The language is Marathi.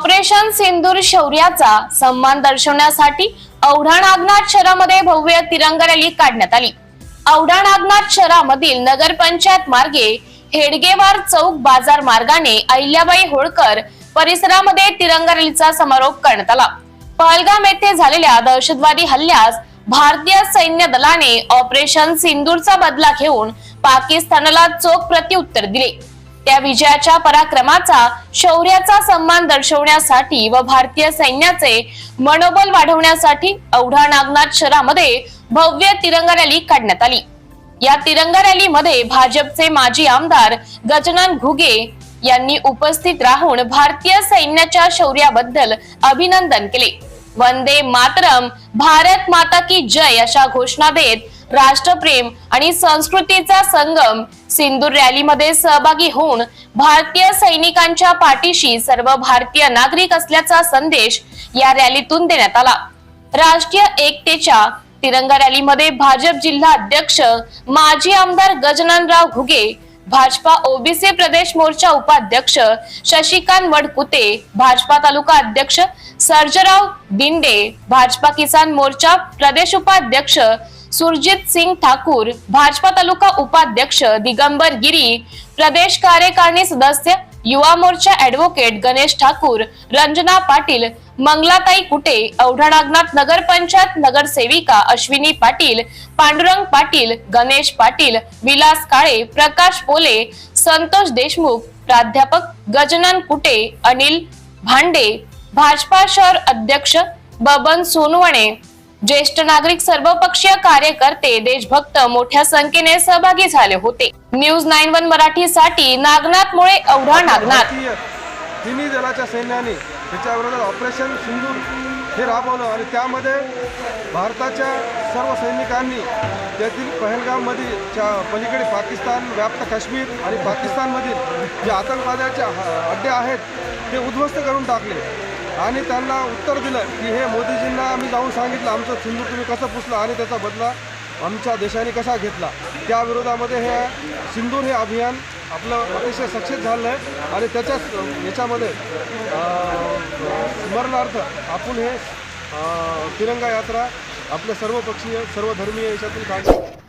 ऑपरेशन सिंदूर शौर्याचा सन्मान दर्शवण्यासाठी औढाण नागनाथ शहरामध्ये भव्य तिरंगा रॅली काढण्यात आली. औढाण नागनाथ शहरामधील नगरपंचायत मार्गे हेडगेवार चौक बाजार मार्गाने अहिल्याबाई होळकर परिसरामध्ये तिरंगा रॅलीचा समारोप करण्यात आला. पहलगाम येथे झालेल्या दहशतवादी हल्ल्यास भारतीय सैन्य दलाने ऑपरेशन सिंदूरचा बदला घेऊन पाकिस्तानला चोख प्रत्युत्तर दिले. त्या विजयाच्या पराक्रमाचा शौर्याचा सन्मान दर्शवण्यासाठी व भारतीय सैन्याचे मनोबल वाढवण्यासाठी औढा नागनाथ शहरामध्ये भव्य तिरंगा रॅली काढण्यात आली. या तिरंगा रॅलीमध्ये भाजपचे माजी आमदार गजानन घुगे यांनी उपस्थित राहून भारतीय सैन्याच्या शौर्याबद्दल अभिनंदन केले. वंदे मातरम भारत माता की जय अशा घोषणा देत राष्ट्रप्रेम आणि संस्कृतीचा संगम सिंदूर रॅलीमध्ये सहभागी होऊन भारतीय सैनिकांच्या पाठीशी सर्व भारतीय नागरिक असल्याचा संदेश या रॅलीतून देण्यात आला. राष्ट्रीय एकतेच्या तिरंगा रॅलीमध्ये भाजप जिल्हा अध्यक्ष माजी आमदार गजाननराव घुगे भाजपा ओबीसी प्रदेश मोर्चा उपाध्यक्ष शशिकांत वडकुते भाजपा तालुका अध्यक्ष सर्जराव दिंडे भाजपा किसान मोर्चा प्रदेश उपाध्यक्ष सुरजित सिंग ठाकूर भाजपा तालुका उपाध्यक्ष दिगंबर गिरी प्रदेश कार्यकारिणी सदस्य युवा मोर्चा ऍडव्होकेट गणेश ठाकूर रंजना पाटील मंगलाताई कुटे औढणागनाथ नगरपंचायत नगरसेविका अश्विनी पाटील पांडुरंग पाटील गणेश पाटील विलास काळे प्रकाश पोले संतोष देशमुख प्राध्यापक गजनन कुटे अनिल भांडे भाजपा शहर अध्यक्ष बबन सोनवणे ज्येष्ठ नागरिक सर्वपक्षीय कार्यकर्ते देशभक्त मोठ्या संख्येने सहभागी झाले होते. न्यूज नाईन वन मराठीसाठी नागनाथ मुळे औढा नागनाथ. तिन्ही दलाच्या सैन्याने त्याच्या विरोधात ऑपरेशन सिंधू हे राबवलं आणि त्यामध्ये भारताच्या सर्व सैनिकांनी त्यातील पहलगाममध्ये च्या पलीकडे पाकिस्तान व्याप्त काश्मीर आणि पाकिस्तानमधील जे आतंकवाद्याचे अड्डे आहेत ते उद्ध्वस्त करून टाकले. आणि त्यांना उत्तर दिलं की हे मोदीजींना आम्ही जाऊन सांगितलं आमचं सिंधू तुम्ही कसं पुसलं आणि त्याचा बदला आमच्या देशाने कसा घेतला. त्या विरोधामध्ये हे सिंधू हे अभियान आपलं अतिशय सक्सेस झालं आहे आणि त्याच्याच याच्यामध्ये स्मरणार्थ आपण हे तिरंगा यात्रा आपल्या सर्वपक्षीय सर्वधर्मीय याच्यातून काढली.